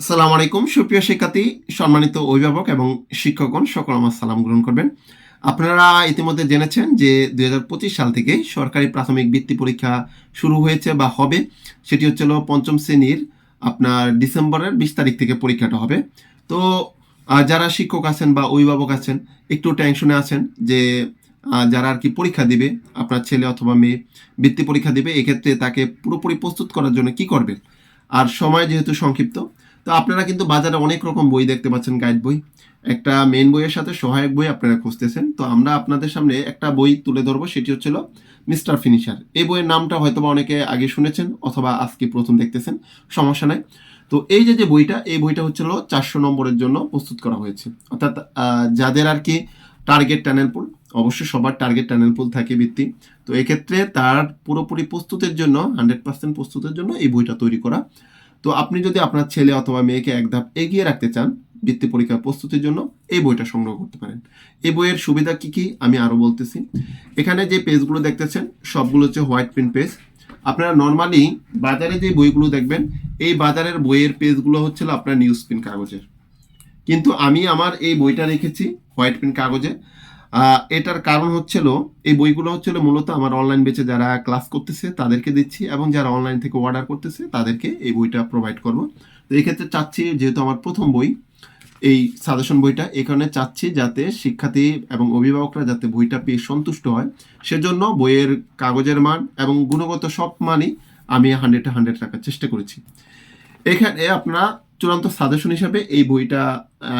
সালাম আলাইকুম। সুপ্রিয় শিক্ষার্থী, সম্মানিত অভিভাবক এবং শিক্ষকগণ, সকল আমার সালাম গ্রহণ করবেন। আপনারা ইতিমধ্যে জেনেছেন যে দু হাজার পঁচিশ সাল থেকে সরকারি প্রাথমিক বৃত্তি পরীক্ষা শুরু হয়েছে বা হবে। সেটি হচ্ছিল পঞ্চম শ্রেণির আপনার ডিসেম্বরের বিশ তারিখ থেকে পরীক্ষাটা হবে। তো যারা শিক্ষক আছেন বা অভিভাবক আছেন, একটু টেনশনে আছেন যে যারা আর কি পরীক্ষা দিবে, আপনার ছেলে অথবা মেয়ে বৃত্তি পরীক্ষা দিবে, এক্ষেত্রে তাকে পুরোপুরি প্রস্তুত করার জন্য কি করবেন? আর সময় যেহেতু সংক্ষিপ্ত তো আপনারা কিন্তু বাজারে অনেক রকম বই দেখতে পাচ্ছেন গাইড বই। একটা মেন বইয়ের সাথে সহায়ক বই আপনারা খুঁজতেছেন। তো আমরা আপনাদের সামনে একটা বই তুলে ধরবো, সেটি হচ্ছিল মিস্টার ফিনিশার। এই বইয়ের নামটা হয়তো বা অনেকে আগে শুনেছেন অথবা আজকে প্রথম দেখতেছেন, সমস্যা নাই। তো এই যে যে বইটা, এই বইটা হচ্ছিল চারশো নম্বরের জন্য প্রস্তুত করা হয়েছে। অর্থাৎ যাদের আর কি টার্গেট ট্যানেল পুল অবশ্যই সবার টার্গেট ট্যানেল পুল থাকে ভিত্তি। তো এক্ষেত্রে তার পুরোপুরি প্রস্তুতের জন্য হান্ড্রেড পার্সেন্ট প্রস্তুতের জন্য এই বইটা তৈরি করা। তো আপনি যদি আপনার ছেলে অথবা মেয়েকে এক ধাপ এগিয়ে রাখতে চান বৃত্তি পরীক্ষার প্রস্তুতির জন্য, এই বইটা সংগ্রহ করতে পারেন। এই বইয়ের সুবিধা কি কি? আমি আরও বলতেছি। এখানে যে পেজগুলো দেখতেছেন, সবগুলো হচ্ছে হোয়াইট প্রিন্ট পেজ। আপনারা নর্মালি বাজারে যে বইগুলো দেখবেন, এই বাজারের বইয়ের পেজগুলো হচ্ছিল আপনার নিউজ প্রিন্ট কাগজের। কিন্তু আমি আমার এই বইটা রেখেছি হোয়াইট প্রিন্ট কাগজে। এটার কারণ হচ্ছিল, এই বইগুলো হচ্ছিল মূলত আমার অনলাইন বেচে যারা ক্লাস করতেছে, তাদেরকে দিচ্ছি এবং যারা অনলাইন থেকে অর্ডার করতেছে, তাদেরকে এই বইটা প্রোভাইড করব। তো এই ক্ষেত্রে চাচ্ছি, যেহেতু আমার প্রথম বই, এই সাজেশন বইটা এখানে চাচ্ছি যাতে শিক্ষার্থী এবং অভিভাবকরা যাতে বইটা পেয়ে সন্তুষ্ট হয়। সেজন্য বইয়ের কাগজের মান এবং গুণগত সব মানই আমি হান্ড্রেড হান্ড্রেড রাখার চেষ্টা করেছি। এখানে আপনারা চূড়ান্ত সাজেশন হিসাবে এই বইটা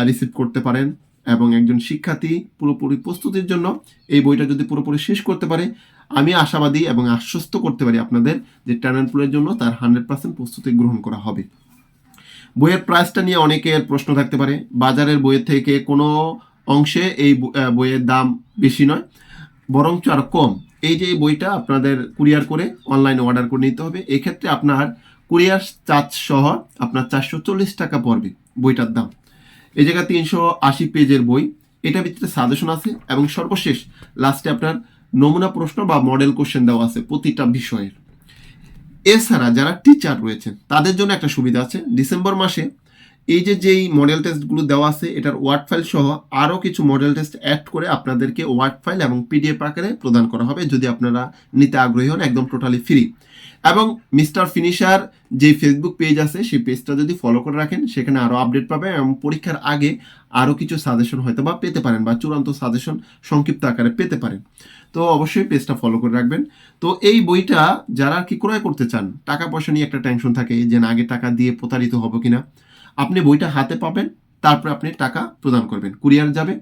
রিসিভ করতে পারেন। এবং একজন শিক্ষার্থী পুরোপুরি প্রস্তুতির জন্য এই বইটা যদি পুরোপুরি শেষ করতে পারে, আমি আশাবাদী এবং আশ্বস্ত করতে পারি আপনাদের যে ট্যালেন্ট পুলের জন্য তার হান্ড্রেড পার্সেন্ট প্রস্তুতি গ্রহণ করা হবে। বইয়ের প্রাইসটা নিয়ে অনেকের প্রশ্ন থাকতে পারে, বাজারের বইয়ের থেকে কোনো অংশে এই বইয়ের দাম বেশি নয়, বরঞ্চ আর কম। এই যে বইটা আপনাদের কুরিয়ার করে অনলাইনে অর্ডার করে নিতে হবে, এক্ষেত্রে আপনার কুরিয়ার চার্জ সহ আপনার চারশো চল্লিশ টাকা পড়বে বইটার দাম। এই জায়গায় তিনশো আশি পেজের বই। এটা ভিত্তিতে সাজেশন আছে এবং সর্বশেষ লাস্টে আপনার নমুনা প্রশ্ন বা মডেল কোশ্চেন দেওয়া আছে প্রতিটা বিষয়ের। এছাড়া যারা টিচার রয়েছেন, তাদের জন্য একটা সুবিধা আছে। ডিসেম্বর মাসে এই যে যেই মডেল টেস্টগুলো দেওয়া আছে, এটার ওয়ার্ড ফাইল সহ আরও কিছু মডেল টেস্ট অ্যাড করে আপনাদেরকে ওয়ার্ড ফাইল এবং পিডিএফ আকারে প্রদান করা হবে যদি আপনারা নিতে আগ্রহী হন, একদম টোটালি ফ্রি এবং মিস্টার ফিনিশার যে ফেসবুক পেজ আছে, সেই পেজটা যদি ফলো করে রাখেন, সেখানে আরও আপডেট পাবেন এবং পরীক্ষার আগে আরও কিছু সাজেশন হয়তো বা পেতে পারেন বা চূড়ান্ত সাজেশন সংক্ষিপ্ত আকারে পেতে পারেন। তো অবশ্যই পেজটা ফলো করে রাখবেন। তো এই বইটা যারা কি ক্রয় করতে চান, টাকা পয়সা নিয়ে একটা টেনশন থাকে যে না, আগে টাকা দিয়ে প্রতারিত হব কিনা। আপনি বইটা হাতে পাবেন, তারপরে আপনি টাকা প্রদান করবেন। কুরিয়ার যাবে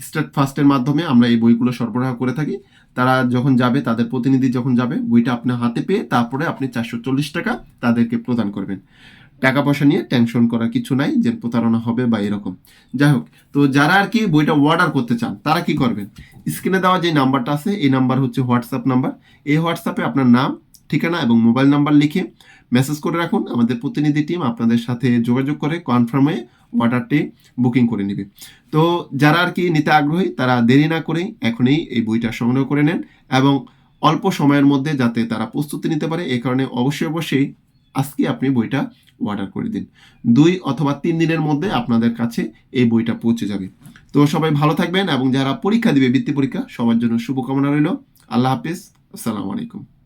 স্টেট ফার্স্টের মাধ্যমে আমরা এই বইগুলো সরবরাহ করে থাকি। তারা যখন যাবে, তাদের প্রতিনিধি যখন যাবে, বইটা আপনার হাতে পেয়ে তারপরে আপনি চারশো চল্লিশ টাকা তাদেরকে প্রদান করবেন। টাকা পয়সা নিয়ে টেনশন করার কিছু নাই যে প্রতারণা হবে বা এরকম। যাই হোক, তো যারা আর কি বইটা অর্ডার করতে চান, তারা কি করবেন? স্ক্রিনে দেওয়া যে নাম্বারটা আছে, এই নাম্বার হচ্ছে হোয়াটসঅ্যাপ নাম্বার। এই হোয়াটসঅ্যাপে আপনার নাম ঠিকানা এবং মোবাইল নাম্বার লিখে মেসেজ করে রাখুন। আমাদের প্রতিনিধি টিম আপনাদের সাথে যোগাযোগ করে কনফার্ম হয়ে অর্ডারটি বুকিং করে নেবে। তো যারা আর কি নিতে আগ্রহী, তারা দেরি না করেই এখনই এই বইটা সংগ্রহ করে নেন এবং অল্প সময়ের মধ্যে যাতে তারা প্রস্তুতি নিতে পারে এই কারণে অবশ্যই অবশ্যই আজকে আপনি বইটা অর্ডার করে দিন। দুই অথবা তিন দিনের মধ্যে আপনাদের কাছে এই বইটা পৌঁছে যাবে। তো সবাই ভালো থাকবেন এবং যারা পরীক্ষা দিবে, বৃত্তি পরীক্ষা, সবার জন্য শুভকামনা রইল। আল্লাহ হাফিজ। আসসালামু আলাইকুম।